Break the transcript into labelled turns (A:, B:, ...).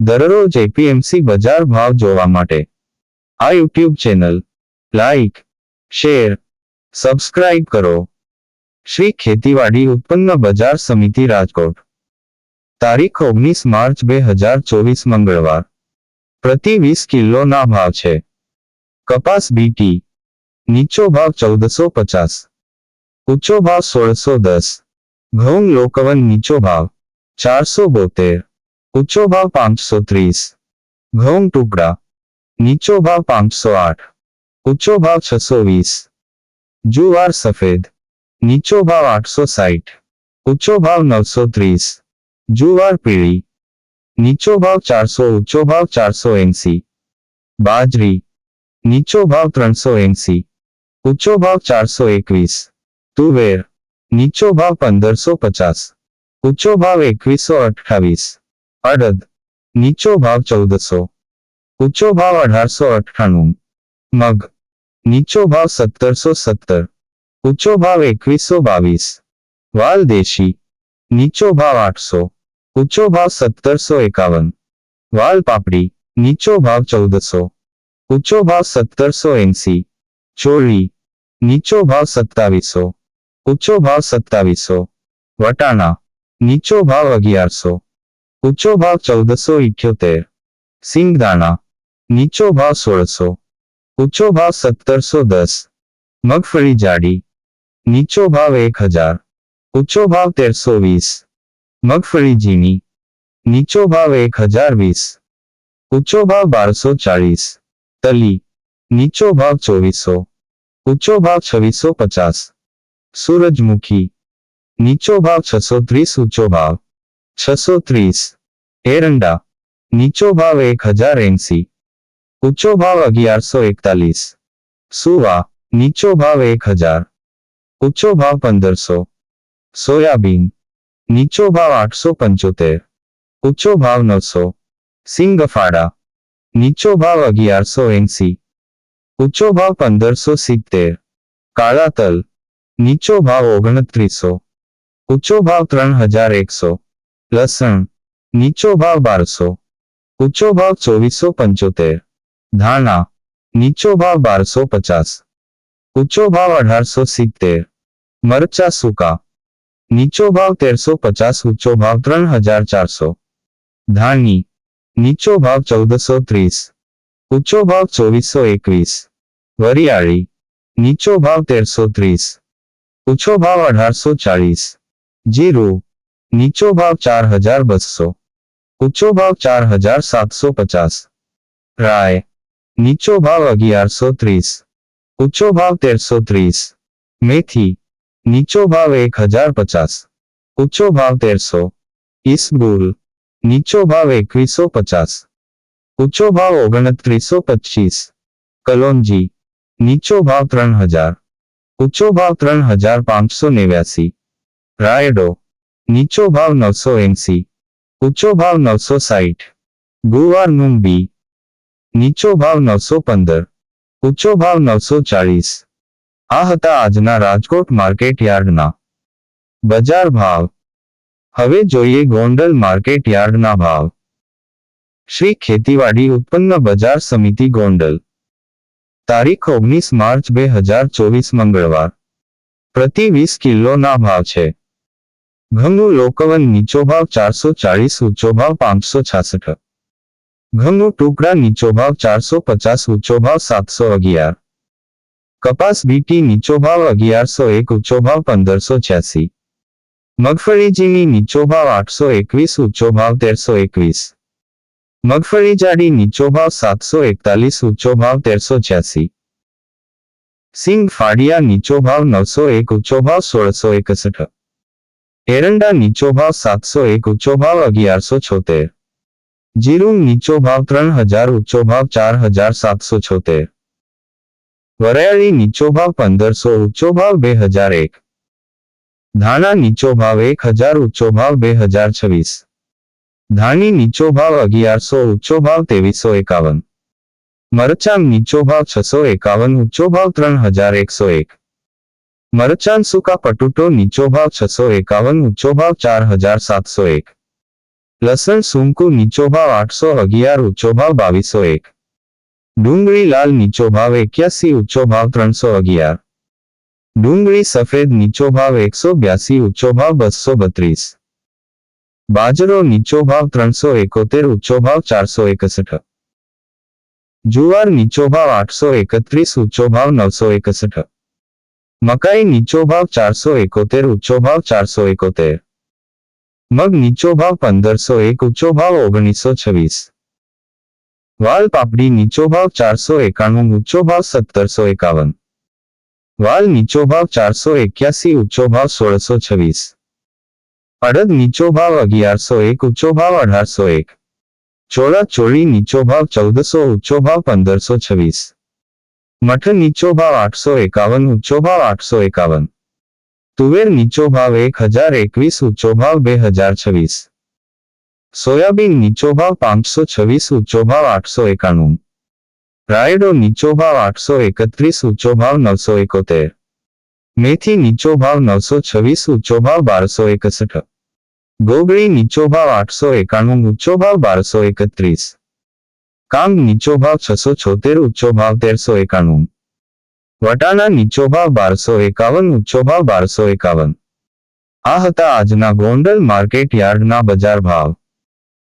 A: દરરોજ એપીએમસી બજાર ભાવ જોવા માટે. આ YouTube channel, like, share, subscribe કરો. શ્રી ખેતીવાડી ઉત્પન્ન બજાર સમિતિ રાજકોટ. તારીખ ઓગણીસ માર્ચ બે હજાર ચોવીસ મંગળવાર. પ્રતિ વીસ કિલોના ભાવ છે. કપાસ બીટી નીચો ભાવ ચૌદસો પચાસ. ઊંચો ભાવ સોળસો દસ. ઘઉં લોકવન નીચો ભાવ ચારસો બોતેર. ઊંચો ભાવ પાંચસો ત્રીસ ઘઉં ટુકડા નીચો ભાવ પાંચસો આઠ ઊંચો ભાવ છસો વીસ જુવાર સફેદ નીચો ભાવ આઠસો સાઠ ઊંચો ભાવ નવસો ત્રીસ જુવાર પીળી નીચો ભાવ ચારસો ઊંચો ભાવ ચારસો એંસી બાજરી નીચો ભાવ ત્રણસો એંસી ઊંચો ભાવ ચારસો એકવીસ તુવેર નીચો ભાવ પંદરસો પચાસ ઊંચો ભાવ એકવીસો અઠ્ઠાવીસ અડદ. નીચો ભાવ ચૌદસો. ઊંચો ભાવ અઢારસો અઠ્ઠાણું. મગ. નીચો ભાવ સત્તરસો સત્તર. ઊંચો ભાવ એકવીસો બાવીસ. વાલ દેશી. નીચો ભાવ આઠસો. ઊંચો ભાવ સત્તરસો એકાવન. વાલ પાપડી. નીચો ભાવ ચૌદસો. ઊંચો ભાવ સત્તરસો એંસી. ચોળી. નીચો ભાવ સત્તાવીસો. ઊંચો ભાવ સત્તાવીસો. વટાણા. નીચો ભાવ અગિયારસો. ઊંચો ભાવ ચૌદસો ઇઠ્યોતેર સિંગદાણા નીચો ભાવ સોળસો ઊંચો ભાવ સત્તરસો દસ મગફળી જાડી નીચો ભાવ એક હજાર ઊંચો ભાવ તેરસો વીસ મગફળી ઝીણી નીચો ભાવ એક હજાર વીસ ઊંચો ભાવ બારસો ચાળીસ તલી નીચો ભાવ ચોવીસો ઊંચો ભાવ છવ્વીસો પચાસ સૂરજમુખી નીચો ભાવ છસો ત્રીસ ઊંચો ભાવ છસો ત્રીસ એરંડા નીચો ભાવ એક હજાર એંસી ઊંચો ભાવ અગિયારસો એકતાલીસ સુવા નીચો ભાવ એક હજાર ઊંચો ભાવ પંદરસો સોયાબીન નીચો ભાવ આઠસો પંચોતેર ઊંચો ભાવ નવસો સિંગફાડા નીચો ભાવ અગિયારસો એંસી ઊંચો ભાવ પંદરસો સિત્તેર કાળા તલ નીચો ભાવ ઓગણત્રીસો ઊંચો ભાવ ત્રણ હજાર એકસો લસણ નીચો ભાવ બારસો ઊંચો ભાવ ચોવીસો પંચોતેર ધાણા નીચો ભાવ બારસો પચાસ ઊંચો ભાવ અઢારસો સિત્તેર મરચા સૂકા નીચો ભાવ તેરસો પચાસ ઊંચો ભાવ ત્રણ હજાર ચારસો ધાણી નીચો ભાવ ચૌદસો ત્રીસ ઊંચો ભાવ ચોવીસો એકવીસ વરિયાળી નીચો ભાવ તેરસો ત્રીસ ઊંચો ભાવ અઢારસો ચાળીસ જીરું નીચો ભાવ ચાર હજાર બસો ઊંચો ભાવ ચાર હજાર સાતસો પચાસ રાય નીચો ભાવ અગિયારસો ત્રીસ ઊંચો ભાવ તેરસો ત્રીસ મેથી નીચો ભાવ એક હજાર પચાસ ઊંચો ભાવ તેરસો ઈસબુલ નીચો ભાવ એકવીસો પચાસ ઊંચો ભાવ ઓગણત્રીસો પચીસ કલોંજી નીચો ભાવ ત્રણ હજાર ઊંચો ભાવ ત્રણ હજાર પાંચસો નેવ્યાસી રાયડો નીચો ભાવ નવસો એંસી, ઊંચો ભાવ નવસો સાઠ ગુવારનું બી, નીચો ભાવ નવસો પંદર, ઊંચો ભાવ નવસો ચાળીસ. આ હતા આજના રાજકોટ માર્કેટ યાર્ડના બજાર ભાવ. હવે જોઈએ ગોંડલ માર્કેટ યાર્ડના ભાવ. શ્રી ખેતીવાડી ઉત્પન્ન બજાર સમિતિ ગોંડલ. તારીખ ઓગણીસ માર્ચ બે હજાર ચોવીસ મંગળવાર. પ્રતિ વીસ કિલોના ભાવ છે. ઘઉંનું લોકવન નીચો ભાવ ચારસો ચાળીસ ઊંચો ભાવ પાંચસો છાસઠ ઘઉંનું ટુકડા નીચો ભાવ ચારસો પચાસ ઊંચો ભાવ સાતસો અગિયાર કપાસ બીટી નીચો ભાવ અગિયારસો એક ઊંચો ભાવ પંદરસો છ્યાસી મગફળી ઝીણી નીચો ભાવ આઠસો એકવીસ ઊંચો ભાવ તેરસો એકવીસ મગફળી જાડી નીચો ભાવ સાતસો એકતાલીસ ઊંચો ભાવ તેરસો છ્યાસી સિંગ ફાડિયા નીચો ભાવ નવસો એક ઊંચો ભાવ સોળસો એકસઠ એરંડા નીચો ભાવ સાતસો એક ઊંચો ભાવ અગિયારસો છોતેર જીરું નીચો ભાવ ત્રણ હજાર ઊંચો ભાવ ચાર હજાર સાતસો છોતેર વરાયળી નીચો ભાવ પંદરસો ઊંચો ભાવ બે હજાર એક ધાણા નીચો ભાવ એક હજાર ઊંચો ભાવ બે હજાર છવ્વીસ ધાણી નીચો ભાવ અગિયારસો ઊંચો ભાવ ત્રેવીસો એકાવન મરચાં નીચો ભાવ છસો એકાવન ઊંચો ભાવ ત્રણ હજાર એકસો એક मरचान सूखा पटुटो नीचो भाव छ सौ एकावन ऊंचो भाव चार हज़ार सात सौ एक. लसन सुमकू नीचो भाव आठ सौ अगियार ऊंचो भाव बीस सौ एक. डूँगी लाल नीचो भाव इक्यासी ऊंचो भाव त्रणसो अगियार. डूँगी सफ़ेद नीचो भाव एक सौ बयासी ऊंचो भाव बसो बत्रीस. बाजरो नीचो भाव त्रणसो एकोतेर ऊंचो भाव चार सौ एकसठ. जुआर नीचो भाव आठ सौ एकत्रीस ऊंचो भाव नौ सौ एकसठ. મકાઈ નીચો ભાવ ચારસો એકોતેર ઊંચો ભાવ ચારસો એકોતેર મગ નીચો ભાવ પંદરસો એક ઊંચો ભાવ ઓગણીસો છવ્વીસ વાલ પાપડી નીચો ભાવ ચારસો એકાણું ઊંચો ભાવ સત્તરસો એકાવન વાલ નીચો ભાવ ચારસો એક્યાસી ઊંચો ભાવ સોળસો છવ્વીસ અડદ નીચો ભાવ અગિયારસો એક ઊંચો ભાવ અઢારસો એક ચોળા ચોળી નીચો ભાવ ચૌદસો ઊંચો ભાવ પંદરસો છવ્વીસ મઠ નીચો ભાવ આઠસો એકાવન ઊંચો ભાવ આઠસો એકાવન. તુવેર નીચો ભાવ એક હજાર એકવીસ ઊંચો ભાવ બે હજાર છવ્વીસ. સોયાબીન નીચો ભાવ પાંચસો છવ્વીસ ઊંચો ભાવ આઠસો એકાણું. રાયડો નીચો ભાવ આઠસો એકત્રીસ ઊંચો ભાવ નવસો એકોતેર. મેથી નીચો ભાવ નવસો છવ્વીસ ઊંચો ભાવ બારસો એકસઠ. ગોગળી નીચો ભાવ આઠસો એકાણું ઊંચો ભાવ બારસો એકત્રીસ. કાંગ નીચો ભાવ છસો છોતેર ઊંચો ભાવ તેરસો એકાણું. વટાણા નીચો ભાવ બારસો એકાવન ઊંચો ભાવ બારસો એકાવન. આ હતા આજના ગોંડલ માર્કેટ યાર્ડના બજાર ભાવ.